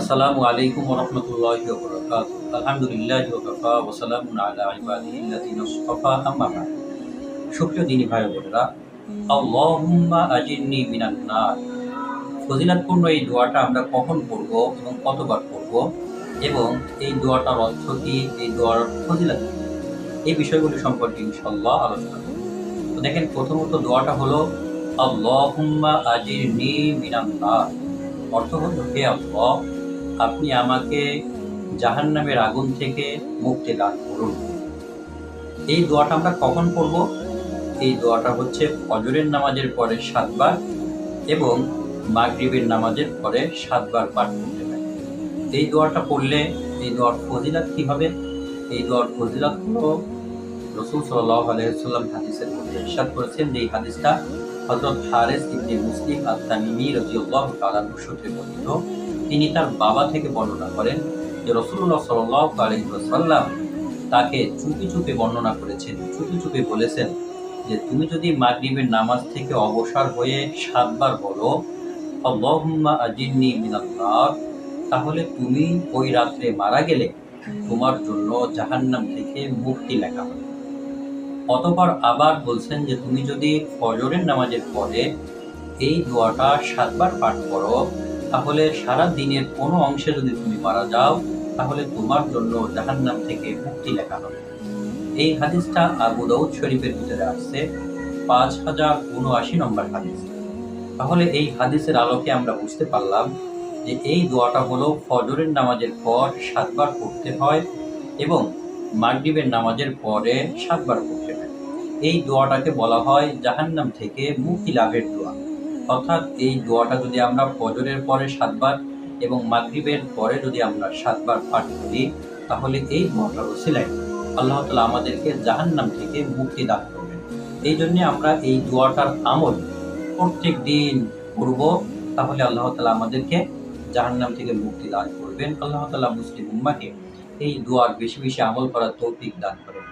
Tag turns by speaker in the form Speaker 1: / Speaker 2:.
Speaker 1: আসসালামু আলাইকুম রহমতুল্লাহি ওবরাকাতুহু আলহামদুলিল্লাহি ওয়া কাফা ওয়া সালামুন আলা ইবাদিহি আল্লাযিনা ইসতাফা আম্মা সুপ্রিয় দিনী ভাই বোনেরা, আল্লাহুম্মা আজিরনি মিনান নার। ফজিলাতপূর্ণ এই দোয়াটা আমরা কখন পড়ব এবং কতবার পড়ব এবং এই দোয়াটার অর্থ কি, এই দোয়ার ফজিলাত এই বিষয়গুলি সম্পর্কে ইনশাআল্লাহ আলোচনা করব। দেখেন, প্রথমত দোয়াটা হলো, আল্লাহুম্মা আজিরনি মিনান নার। অর্থ হলো, হে আল্লাহ আপনি আমাকে জাহান্নামের আগুন থেকে মুক্তি দান করুন। এই দোয়াটা আমরা কখন পড়ব এই দোয়াটা হচ্ছে ফজরের নামাজের পরে সাতবার এবং মাগরিবের নামাজের পরে সাতবার পাঠ করতে হয়। এই দোয়াটা পড়লে এই দোয়ার ফজিলাত কী হবে? এই দোয়ার ফজিলাত হলো রসুল সাল্লাহ আলাইসাল্লাম হাদিসের মধ্যে ইরশাদ করেছেন যে এই হাদিসটা হযরত হারেস ইবনে মুসলিম আত-তামিমি রাদিয়াল্লাহু তাআলা সূত্রে বর্ণিত। তিনি তার বাবা থেকে বর্ণনা করেন যে রাসূলুল্লাহ সাল্লাল্লাহু আলাইহি ওয়াসাল্লাম তাকে চুপি চুপি বর্ণনা করেছেন, চুপি চুপি বলেছেন যে তুমি যদি মাগরিবের নামাজ থেকে অবসর হয়ে সাতবার বলো, আল্লাহুম্মা আজিরনি মিনান নার তাহলে তুমি ওই রাত্রে মারা গেলে তোমার জন্য জাহান্নাম থেকে মুক্তি লেখা হবে। অতপর আবার বলছেন যে তুমি যদি ফজরের নামাজের পরে এই দোয়াটা সাতবার পাঠ করো তাহলে সারা দিনের কোনো অংশে যদি তুমি মারা যাও, তাহলে তোমার জন্য জাহান্নাম থেকে মুক্তি লেখা হবে। এই হাদিসটা আবু দাউদ শরীফের ভিতরে আসছে, পাঁচ হাজার উনআশি নম্বর হাদিস। তাহলে এই হাদিসের আলোকে আমরা বুঝতে পারলাম যে এই দোয়াটা হলো ফজরের নামাজের পর সাতবার পড়তে হয় এবং মাগরিবের নামাজের পরে সাতবার পড়তে হয়। এই দোয়াটাকে বলা হয় জাহান্নাম থেকে মুক্তি লাভের দোয়া। অর্থাৎ এই দোয়াটা যদি আমরা ফজরের পরে সাতবার এবং মাগরিবের পরে যদি আমরা সাতবার পাঠ করি, তাহলে এই দোয়াটার ওসিলায় আল্লাহ তালা আমাদেরকে জাহান্নাম থেকে মুক্তি দান করবেন। এই জন্যে আমরা এই দোয়াটার আমল প্রত্যেক দিন করব। তাহলে আল্লাহ তালা আমাদেরকে জাহান্নাম থেকে মুক্তি দান করবেন। আল্লাহ তালা মুসলিম উম্মাকে এই দোয়ার বেশি বেশি আমল করার তৌফিক দান করেন।